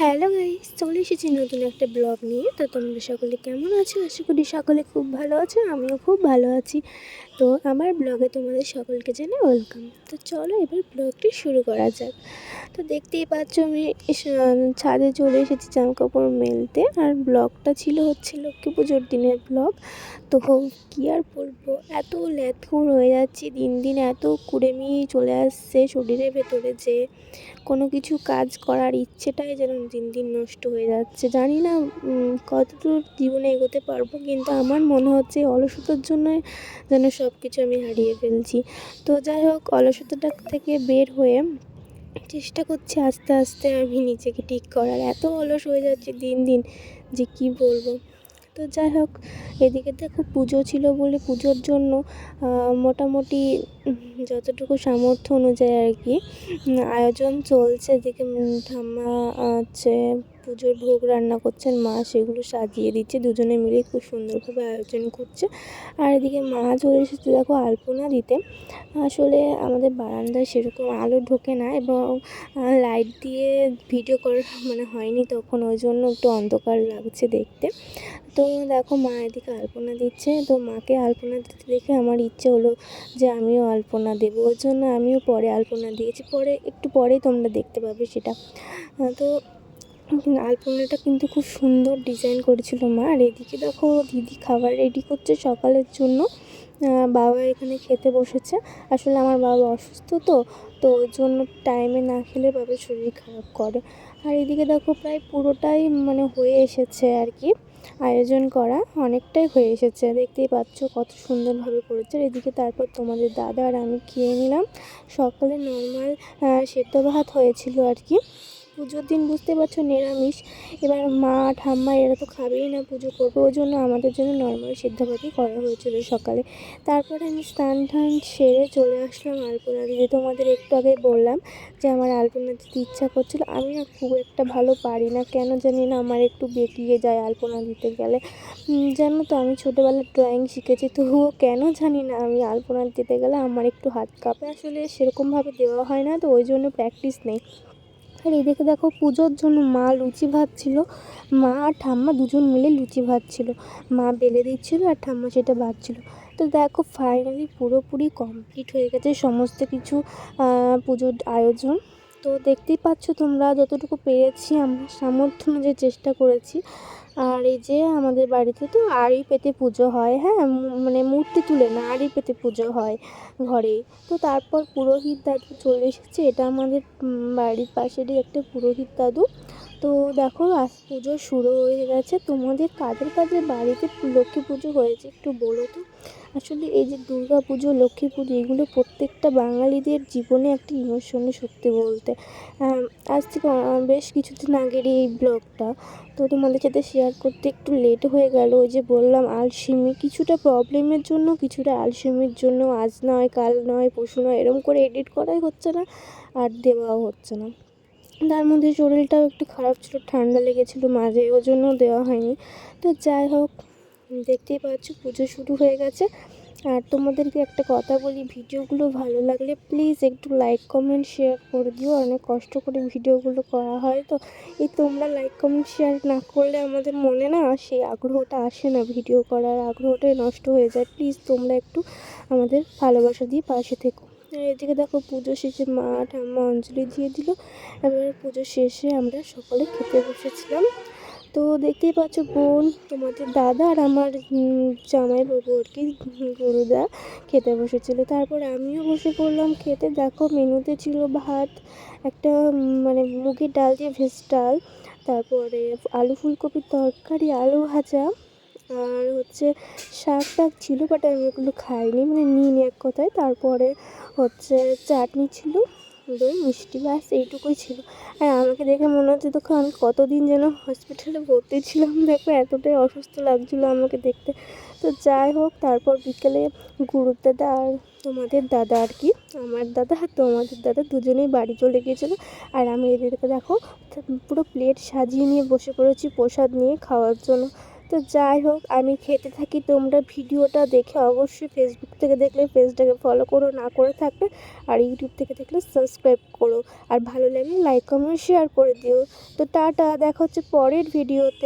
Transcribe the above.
Hello guys, চলে এসেছি নতুন একটা ব্লগ নিয়ে। তো তোমরা সকলে কেমন আছো? আশা করি সকলে খুব ভালো আছো, আমিও খুব ভালো আছি। তো আমার ব্লগে তোমাদের সকলকে জানাই ওয়েলকাম। তো চলো এবার ব্লগটি শুরু করা যাক। তো দেখতেই পাচ্ছ আমি ছাদে চলে এসেছি জামা কাপড় মেলতে। আর ব্লগটা ছিল হচ্ছে লক্ষ্মী পুজোর দিনের ব্লগ। তো কী আর বলব, এত ল্যাথুর হয়ে যাচ্ছি, দিন দিন এত কুড়েমি চলে আসছে শরীরের ভেতরে যে কোনো কিছু কাজ করার ইচ্ছেটাই যেন দিন দিন নষ্ট হয়ে যাচ্ছে। জানি না কতদূর জীবনে এগোতে পারব, কিন্তু আমার মনে হচ্ছে অলসতার জন্য যেন সব কিছু আমি হারিয়ে ফেলছি। তো যাই হোক, অলসতাটা থেকে বের হয়ে চেষ্টা করছি আস্তে আস্তে আমি নিজেকে ঠিক করার। এত অলস হয়ে যাচ্ছে দিন দিন, যে কি বলব? তো যাই হোক, এদিকে দেখো পুজো ছিল বলে পুজোর জন্য মোটামুটি যতটুকু সামর্থ্য অনুযায়ী আর কি আয়োজন চলছে। এদিকে ঠাম্মা হচ্ছে পুজোর ভোগ রান্না করছেন মা, সেগুলো সাজিয়ে দিচ্ছে, দুজনে মিলে খুব সুন্দরভাবে আয়োজন করছে। আর এদিকে মা চলে এসেছে দেখো আলপনা দিতে। আসলে আমাদের বারান্দায় সেরকম আলো ঢোকে না এবং লাইট দিয়ে ভিডিও করা মানে হয়নি তখন, ওই জন্য একটু অন্ধকার লাগছে দেখতে। তো দেখো মা এদিকে আলপনা দিচ্ছে, তো মাকে আলপনা দিতে দেখে আমার ইচ্ছে হলো যে আমিও আলপনা দেবো। ওই জন্য আমিও পরে আলপনা দিয়েছি, পরে, একটু পরেই তোমরা দেখতে পাবে সেটা। তো উম, আলপনাটা কিন্তু খুব সুন্দর ডিজাইন করেছিল মা। আর এদিকে দেখো দিদি খাবার রেডি করছে সকালের জন্য। বাবা এখানে খেতে বসেছে। আসলে আমার বাবা অসুস্থ তো তো ওই জন্য টাইমে না খেলে বাবার শরীর খারাপ করে। আর এদিকে দেখো প্রায় পুরোটাই মানে হয়ে এসেছে আর কি। আয়োজন করা অনেকটাই হয়ে এসেছে। দেখতেই পাচ্ছ কত সুন্দরভাবে করেছে। এদিকে তারপর তোমাদের দাদা আর আমি খেয়ে নিলাম। সকালে নর্মাল সেদ্ধ ভাত হয়েছিল আর কি। পুজোর দিন বুঝতে পারছ, নিরামিষ। এবার মা, ঠাম্মা এরা তো খাবেই না পুজো করবে। ওই জন্য আমাদের জন্য নর্মাল সিদ্ধ ভাতই করা হয়েছিল সকালে। তারপরে আমি স্নান টান সেরে চলে আসলাম আলপনা দিতে তোমাদের একটু আগে বললাম যে আমার আলপনা দিতে ইচ্ছা করছিল। আমি না খুব একটা ভালো পারি না। কেন জানি না আমার একটু বেঁকিয়ে যায় আলপনা দিতে গেলে। জানো তো আমি ছোটোবেলায় ড্রয়িং শিখেছি, তবুও কেন জানি না আমি আলপনা দিতে গেলে আমার একটু হাত কাঁপে। আসলে সেরকমভাবে দেওয়া হয় না তো, ওই জন্য প্র্যাকটিস নেই। আর এদিকে দেখো পুজোর জন্য মা লুচি ভাজছিল। মা আর ঠাম্মা দুজন মিলে লুচি ভাজছিল। মা বেলে দিচ্ছিল আর ঠাম্মা সেটা ভাজছিল তো দেখো ফাইনালি পুরোপুরি কমপ্লিট হয়ে গেছে সমস্ত কিছু পুজোর আয়োজন। তো দেখতেই পাচ্ছ তোমরা যতটুকু পেরেছি, আমরা সামর্থ্য অনুযায়ী চেষ্টা করেছি। আর এই যে আমাদের বাড়িতে তো আড়ি পেতে পুজো হয় হ্যাঁ? মানে মূর্তি তুলে না, আড়ি পেতে পুজো হয় ঘরে। তো তারপর পুরোহিত দাদু চলে এসেছে, এটা আমাদের বাড়ির পাশেরই একটা পুরোহিত দাদু। তো দেখো, আজ পুজো শুরু হয়ে গেছে। তোমাদের কাদের কাদের বাড়িতে লক্ষ্মী পুজো হয়েছে একটু বলো তো? আসলে এই যে দুর্গা পুজো, লক্ষ্মী পুজো, এগুলো প্রত্যেকটা বাঙালিদের জীবনে একটা ইমোশনে সত্যি বলতে। আজ থেকে বেশ কিছুদিন আগের এই ব্লগটা। তো তোমাদের সাথে শেয়ার করতে একটু লেট হয়ে গেল। ওই যে বললাম, আলসেমি কিছুটা প্রবলেমের জন্য, কিছুটা আলসেমির জন্য, আজ নয়, কাল নয়, পরশু নয় এরকম করে এডিট করাই হচ্ছে না, আর দেওয়াও হচ্ছে না। তার মধ্যে শরীরটাও একটু খারাপ ছিল, ঠান্ডা লেগেছিলো মাঝে, ওই জন্য দেওয়া হয়নি। তো যাই হোক, দেখতেই পাচ্ছ, পুজো শুরু হয়ে গেছে। আর তোমাদেরকে একটা কথা বলি, ভিডিওগুলো ভালো লাগলে প্লিজ একটু লাইক কমেন্ট শেয়ার করে দিও। অনেক কষ্ট করে ভিডিওগুলো করা হয়। তো এই তোমরা লাইক কমেন্ট শেয়ার না করলে আমাদের মনে না সেই আগ্রহটা আসে না। ভিডিও করার আগ্রহটাই নষ্ট হয়ে যায়। প্লিজ তোমরা একটু আমাদের ভালোবাসা দিয়ে পাশে থেকো। এদিকে দেখো পুজো শেষে মা ঠাম্মা অঞ্জলি দিয়ে দিল। এবার পুজো শেষে আমরা সকলে খেতে বসেছিলাম। তো দেখতেই পাচ্ছ বোন তোমাদের দাদা আর আমার উম, জামাইবাবু আর কি গরুদা খেতে বসেছিল। তারপর আমিও বসে পড়লাম খেতে। দেখো মেনুতে ছিল ভাত একটা মানে মুগের ডাল দিয়ে ভেজ ডাল তারপরে আলু ফুলকপির তরকারি আলু ভাজা। আর হচ্ছে শাক টাক ছিল বাট আমি ওগুলো খাইনি। মানে নিইনি এক কথায়। তারপরে হচ্ছে চাটনি ছিল, দই, মিষ্টি, ব্যাস, এইটুকুই ছিল। আর আমাকে দেখে মনে হচ্ছে তো আমি কতদিন যেন হসপিটালে ভর্তি ছিলাম। দেখো, এতটাই অসুস্থ লাগছিল আমাকে দেখতে। তো যাই হোক, তারপর বিকেলে গুরুর দাদা আর তোমাদের দাদা আর কি, আমার দাদা আর তোমাদের দাদা দুজনেই বাড়ি চলে গিয়েছিল। আর আমি এদেরকে দেখো, পুরো প্লেট সাজিয়ে নিয়ে বসে পড়েছি প্রসাদ নিয়ে খাওয়ার জন্য। তো যাই হোক, আমি খেতে থাকি। তোমরা ভিডিওটা দেখে অবশ্যই ফেসবুক থেকে দেখলে, পেজটাকে ফলো করো, না করে থাকলে আর ইউটিউব থেকে দেখলে সাবস্ক্রাইব করো। আর ভালো লাগলে লাইক কমেন্ট শেয়ার করে দিও। তো টাটা, দেখা হচ্ছে পরের ভিডিওতে